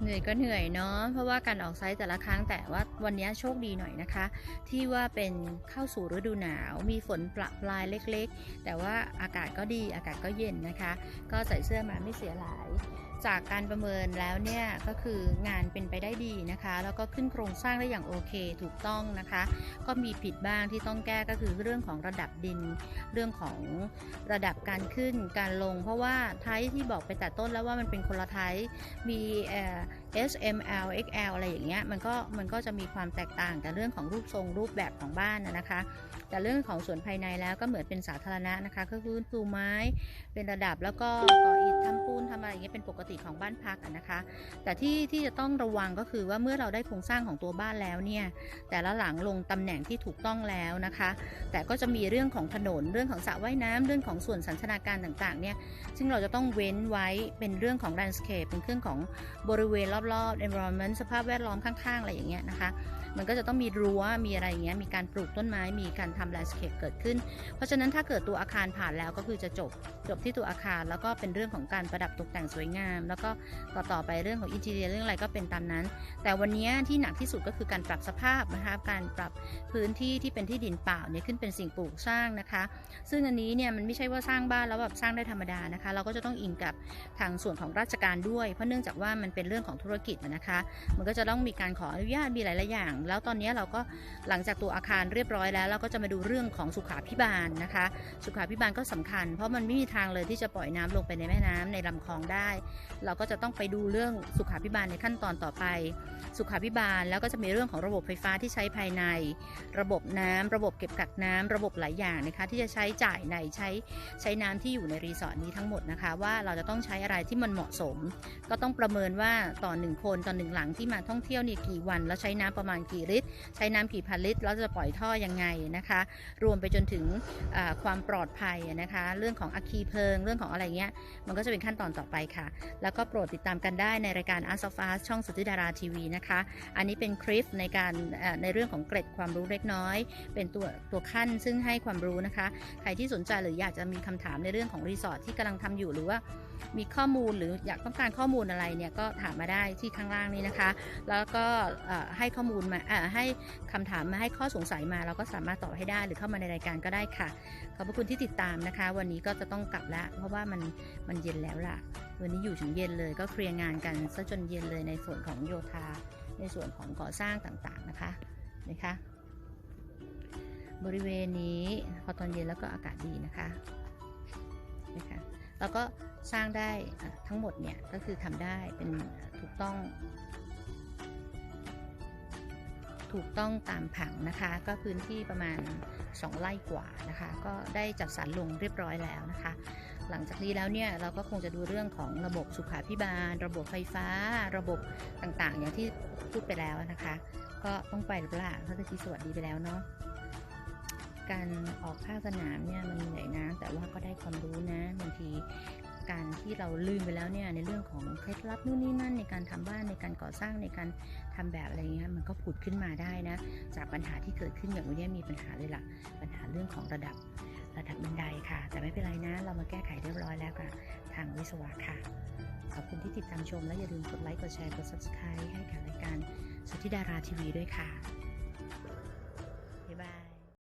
เหนื่อยก็เหนื่อยเนาะเพราะว่าการออกไซต์แต่ละครั้งแต่ว่าวันนี้โชคดีหน่อยนะคะ ที่ว่าเป็นเข้าสู่ฤดูหนาว มีฝนประปรายเล็กๆ แต่ว่าอากาศก็ดีอากาศก็เย็นนะคะ ก็ใส่เสื้อมาไม่เสียหลาย จากการประเมินแล้วเนี่ยก็คืองานเป็นไปได้ดีนะคะ แล้วก็ขึ้นโครงสร้างได้อย่างโอเคถูกต้องนะคะ ก็มีผิดบ้างที่ต้องแก้ก็คือเรื่องของระดับดิน เรื่องของระดับการขึ้นการลง เพราะว่าไทป์ที่บอกไปแต่ต้นแล้วว่ามันเป็นคนละไทป์มีเอ่อ S M L X L อะไรอย่างเงี้ยมันก็มันก็จะมีความแตกต่างแต่เรื่องของรูปทรงรูปแบบของบ้านนะคะ แต่เรื่องของส่วนภายในแล้วก็เหมือนเป็นสาธารณะนะคะก็คือปูไม้เป็นระดับแล้วก็ก่อ ทำปูนทำอะไรอย่างเงี้ยเป็นปกติของบ้านพักนะคะ แต่ที่ที่จะต้องระวังก็คือว่าเมื่อเราได้โครงสร้างของตัวบ้านแล้วเนี่ยแต่ละหลังลงตำแหน่งที่ถูกต้องแล้วนะคะ แต่ก็จะมีเรื่องของถนนเรื่องของสระว่ายน้ำเรื่องของส่วนสันทนาการต่างๆเนี่ยซึ่งเราจะต้องเว้นไว้เป็นเรื่องของ landscape เป็นเรื่องของบริเวณรอบๆ environment สภาพแวดล้อมข้างๆ อะไรอย่างเงี้ยนะคะ มันก็จะต้องมีรั้วมีอะไรอย่างเงี้ยมีการปลูกต้นไม้มีการทำ landscape เกิดขึ้น เพราะฉะนั้นถ้าเกิดตัวอาคารผ่านแล้วก็คือจะจบจบที่ตัวอาคารแล้วก็เป็นเรื่องของการประดับตกแต่งสวยงาม แล้วก็ต่อต่อไปเรื่องของอินทีเรียเรื่องอะไรก็เป็นตามนั้น แต่วันนี้ที่หนักที่สุดก็คือการปรับสภาพนะคะการปรับพื้นที่ที่เป็นที่ดินเปล่าเนี่ยขึ้นเป็นสิ่งปลูกสร้างนะคะ ซึ่งอันนี้เนี่ยมันไม่ใช่ว่าสร้างบ้านแล้วแบบสร้างได้ธรรมดานะคะ เราก็จะต้องอิงกับทางส่วนของราชการด้วย เพราะเนื่องจากว่ามันเป็นเรื่องของธุรกิจนะคะ มันก็จะต้องมีการขออนุญาตมีหลายๆอย่าง แล้วตอนนี้เราก็หลังจากตัวอาคารเรียบร้อยแล้ว เราก็จะมาดูเรื่องของสุขาพิบาลนะคะ สุขาพิบาลก็สำคัญ เพราะมันไม่มีทางเลยที่จะปล่อยน้ำลงไปในแม่น้ำในลำคลองได้ เราก็จะต้องไปดูเรื่องสุขาพิบาลในขั้นตอนต่อไป สุขาพิบาลแล้วก็จะมีเรื่องของระบบไฟฟ้าที่ใช้ภายใน ระบบน้ำระบบเก็บกักน้ำระบบหลายอย่างนะคะที่จะใช้จ่ายในใช้ใช้น้ำที่อยู่ในรีสอร์ทนี้ทั้งหมดนะคะ ว่าเราจะต้องใช้อะไรที่มันเหมาะสม ก็ต้องประเมินว่าต่อหนึ่งคนต่อหนึ่งหลังที่มาท่องเที่ยวเนี่ยกี่วัน แล้วใช้น้ำประมาณกี่ลิตร ใช้น้ำกี่พันลิตรแล้วจะปล่อยท่อยังไงนะคะ รวมไปจนถึงความปลอดภัยนะคะ เรื่องของอัคคีเพลิง เรื่องของอะไรเงี้ยมันก็จะเป็นขั้นตอนต่อไปค่ะ แล้วก็โปรดติดตามกันได้ในรายการ Art of Art ช่องสุทธิดาราทีวีนะคะ อันนี้เป็นคลิปในการในเรื่องของเกร็ดความรู้เล็กน้อย เป็นตัวตัวขั้นซึ่งให้ความรู้นะคะ ใครที่สนใจหรืออยากจะมีคำถามในเรื่องของรีสอร์ทที่กำลังทำอยู่หรือว่ามีข้อมูลหรืออยากต้องการข้อมูลอะไรเนี่ยก็ถามมาได้ที่ข้างล่างนี้นะคะ แล้วก็ให้ข้อมูลมาให้คำถามมาให้ข้อสงสัยมาเราก็สามารถตอบให้ได้หรือเข้ามาในรายการก็ได้ค่ะ ขอบพระคุณที่ติดตามนะคะ วันนี้ก็จะต้องกลับแล้วเพราะว่ามันมันเย็นแล้วล่ะ วันนี้อยู่ถึงเย็นเลยก็เคลียร์งานกันซะจนเย็นเลยในส่วนของโยธา ในส่วนของก่อสร้างต่างๆนะคะนะคะ บริเวณนี้พอตอนเย็นแล้วก็อากาศดีนะคะนะคะแล้วก็สร้างได้ทั้งหมดเนี่ยก็คือทำได้เป็นถูกต้อง ถูกต้องตามผังนะคะ ก็พื้นที่ประมาณ 2 ไร่กว่านะคะ ก็ได้จัดสรรลงเรียบร้อยแล้วนะคะ หลังจากนี้แล้วเนี่ยเราก็คงจะดูเรื่องของระบบสุขาพิบาล ระบบไฟฟ้า ระบบต่างๆ อย่างที่พูดไปแล้วนะคะ ก็ต้องไปหรือเปล่าถ้าตะกี้สวัสดีไปแล้วเนาะการออกภาคสนามเนี่ยมันเหนื่อยนะแต่ว่าก็ได้ความรู้นะบางที การที่เราลืมไปแล้วเนี่ยในเรื่องของเคล็ดลับนู่นนี่นั่นในการทำบ้านในการก่อสร้างในการทำแบบอะไรเงี้ยมันก็ผุดขึ้นมาได้นะจากปัญหาที่เกิดขึ้นอย่างวันนี้มีปัญหาเลยล่ะ ปัญหาเรื่องของระดับระดับบันไดค่ะ แต่ไม่เป็นไรนะ เรามาแก้ไขเรียบร้อยแล้วค่ะ ทางวิศวะค่ะ ขอบคุณที่ติดตามชมและอย่าลืมกดไลค์กดแชร์กด subscribe ให้กับรายการสุทธิดาราทีวีด้วยค่ะ